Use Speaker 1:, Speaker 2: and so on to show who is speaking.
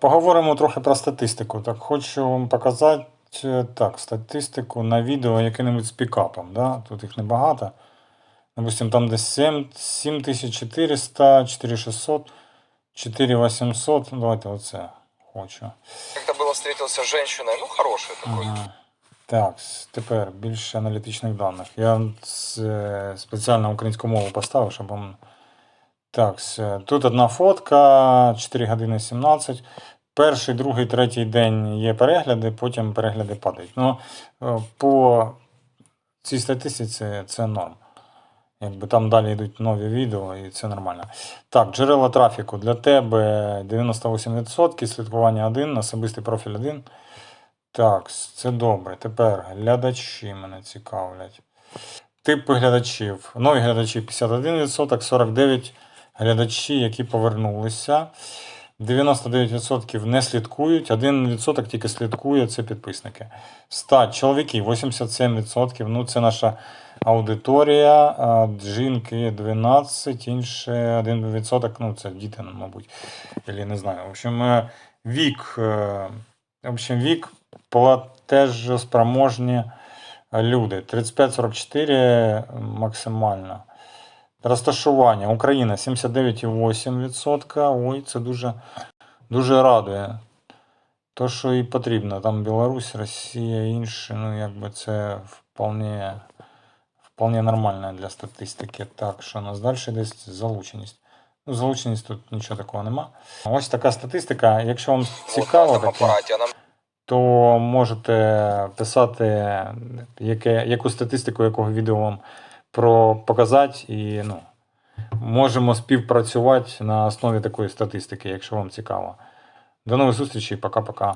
Speaker 1: поговоримо трохи про статистику. Так, хочу вам показати е, так, статистику на відео яке-небудь з пікапом. Да? Тут їх небагато. Допустим, там десь 7400, 4600, 4800. Ну, Давайте оце хочу.
Speaker 2: Как-то было встретился с женщиной, ну, хороший такой.
Speaker 1: Ага. Так, тепер більше аналітичних даних. Я е, спеціально українську мову поставив, щоб вам. Так, тут одна фотка, 4 години 17. Перший, другий, третій день є перегляди, потім перегляди падають. Ну, е, по цій статистиці це норм. Якби там далі йдуть нові відео, і це нормально. Так, джерела трафіку для тебе 98%, слідкування 1, особистий профіль 1. Так, це добре. Тепер глядачі мене цікавлять. Типи глядачів. Нові глядачі 51%, 49 глядачі, які повернулися. 99% не слідкують, 1% тільки слідкує, це підписники. Стать чоловіки 87%. Ну, це наша аудиторія. Жінки 12, інше 1%. Ну, це діти, ну, мабуть. Или не знаю. В общем, е, вік. е, В общем, вік платежоспроможні люди. 35-44 максимально. Розташування. Україна 79,8%. Ой, це дуже, дуже радує. То, що і потрібно. Там Білорусь, Росія, інші. Ну, якби це вполне, вполне нормально для статистики. Так, що у нас далі десь залученість. Ну, залученість тут нічого такого нема. Ось така статистика. Якщо вам цікаво, таке, то можете писати, яке, яку статистику якого відео вам про показати, і ну, можемо співпрацювати на основі такої статистики, якщо вам цікаво. До нових зустрічей, пока-пока.